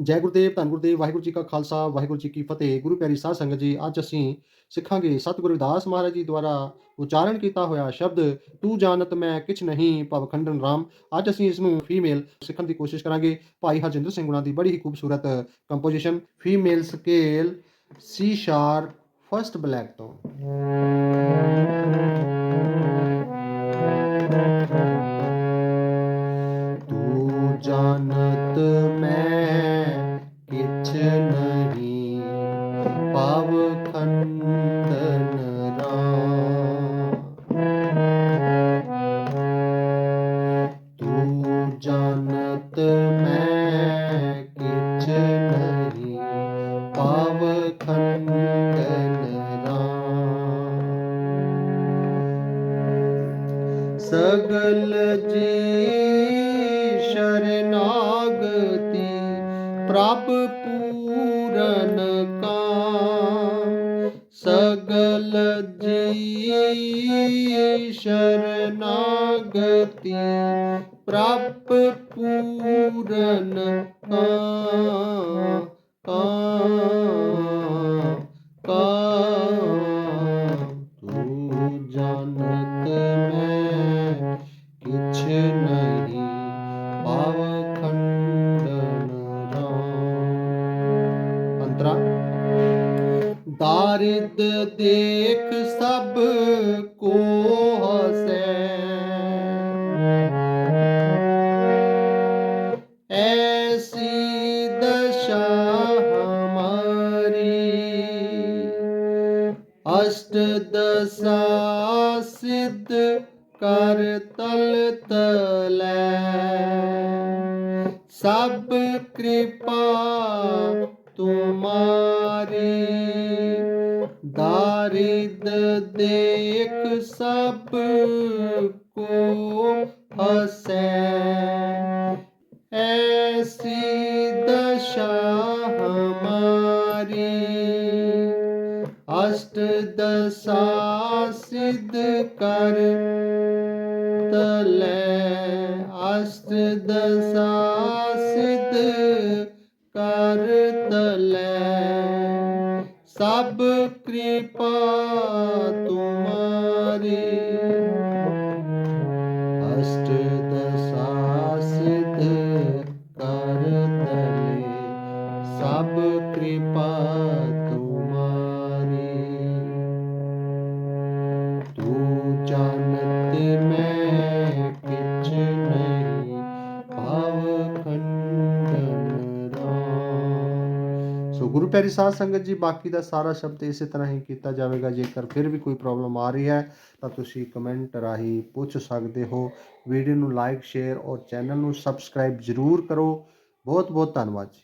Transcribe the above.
ਜੈ ਗੁਰਦੇਵ, ਧੰਨ ਗੁਰਦੇਵ, ਵਾਹਿਗੁਰੂ ਜੀ ਕਾ ਖਾਲਸਾ, ਵਾਹਿਗੁਰੂ ਜੀ ਕੀ ਫਤਿਹ। ਗੁਰੂ ਪਿਆਰੀ ਸਾਧ ਸੰਗਤ ਜੀ, ਅੱਜ ਅਸੀਂ ਸਿੱਖਾਂਗੇ ਸਤਿਗੁਰੂ ਰਵਿਦਾਸ ਮਹਾਰਾਜ ਜੀ ਦੁਆਰਾ ਉਚਾਰਨ ਕੀਤਾ ਹੋਇਆ ਸ਼ਬਦ, ਤੂੰ ਜਾਣਤ ਮੈਂ ਕਿਛ ਨਹੀਂ, ਭਵ ਖੰਡਨ ਰਾਮ। ਅੱਜ ਅਸੀਂ ਇਸ ਨੂੰ ਫੀਮੇਲ ਸਿੱਖਣ ਦੀ ਕੋਸ਼ਿਸ਼ ਕਰਾਂਗੇ। ਭਾਈ ਹਰਜਿੰਦਰ ਸਿੰਘ ਗੁਣਾ ਦੀ ਬੜੀ ਹੀ ਖੂਬਸੂਰਤ composition, female scale C sharp first black ਤੋਂ। ਮੈਂ ਕਿਛ ਨਹੀਂ ਪਾਵ ਖੰਡਨ ਰਾਮ। ਸਗਲ ਜੀ ਸ਼ਰਨਾਗਤੀ ਪ੍ਰਭ ਪੂਰਨ ਸਗਲ ਜੀ ਸ਼ਰਨਾਗਤੀ ਪ੍ਰਭ ਪੂਰਨ ਕਾਮ ਕਾਮ ਕਾਮ ਤੂੰ ਜਾਣਤ ਮੈਂ ਕਿਛ ਨਹੀਂ ਪਾਵ ਖੰਡਨ ਰਾਮ। ਅੰਤਰਾ। ਦਾਰਿਦ ਦੇਖ ਸਭ ਕੋ ਹਸੈ। ਐਸੀ ਦਸ਼ਾ ਹਮਾਰੀ, ਅਸ਼ਟ ਦਸਾ ਸਿੱਧ ਕਰ ਤਲ ਤਲੈ। ਸਭ ਕਿਰਪਾ ਤੁਮਾਰੀ। ਦਾਰਿਦ ਦੇਖ ਸਭ ਕੋ ਹਸੈ ਐਸੀ ਦਸ਼ਾ ਹਮਾਰੀ ਅਸ਼ਟ ਦਸਾ ਸਿੱਧ ਕਰ ਤਲੈ ਅਸ਼ਟ ਦਸਾ ਸਿੱਧ ਸਭ ਕਿਰਪਾ ਤੁਮਾਰੀ। ਅਸ਼ਟ ਦਸਾ ਸਿੱਧ ਕਰ ਤਲੇ। ਸਭ ਕਿਰਪਾ ਤੁਮਾਰੀ ਸੋ ਗੁਰੂ ਪਿਆਰੀ ਸਾਧ ਸੰਗਤ ਜੀ ਬਾਕੀ ਦਾ ਸਾਰਾ ਸ਼ਬਦ ਇਸੇ ਤਰ੍ਹਾਂ ਹੀ ਕੀਤਾ ਜਾਵੇਗਾ। ਜੇਕਰ ਫਿਰ ਵੀ ਕੋਈ ਪ੍ਰੋਬਲਮ ਆ ਰਹੀ ਹੈ, ਤਾਂ ਤੁਸੀਂ ਕਮੈਂਟ ਰਾਹੀਂ ਪੁੱਛ ਸਕਦੇ ਹੋ। ਵੀਡੀਓ ਨੂੰ ਲਾਈਕ ਸ਼ੇਅਰ ਔਰ ਚੈਨਲ ਨੂੰ ਸਬਸਕ੍ਰਾਈਬ ਜ਼ਰੂਰ ਕਰੋ। ਬਹੁਤ ਬਹੁਤ ਧੰਨਵਾਦ ਜੀ।